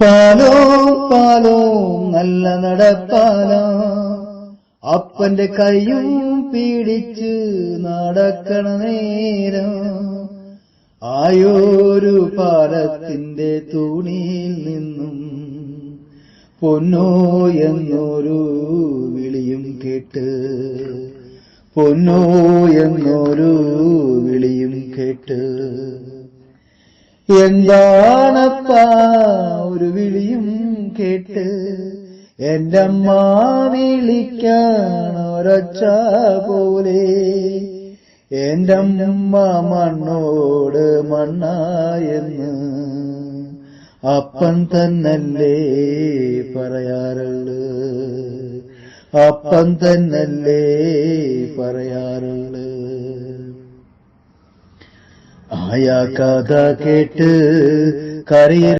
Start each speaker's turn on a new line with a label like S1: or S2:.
S1: പാലോ പാലോ നല്ല നടപ്പാലോ. അപ്പന്റെ കൈയും പീഡിച്ച് നടക്കണ നേരം. ആയോരു പാലത്തിന്റെ തൂണിയിൽ നിന്നും പൊന്നോ എന്നൊരു വിളിയും കേട്ട് പൊന്നോ എന്നൊരു വിളിയും കേട്ട്. എന്താണപ്പാ കേട്ട് എന്റെ അമ്മ വിളിക്കാൻ പോലെ. എന്റെ അമ്മ മണ്ണോട് മണ്ണായെന്ന് അപ്പൻ തന്നല്ലേ പറയാറുള്ളു. അപ്പൻ തന്നല്ലേ പറയാറുള്ളു. ആയ കഥ കേട്ട് കരയ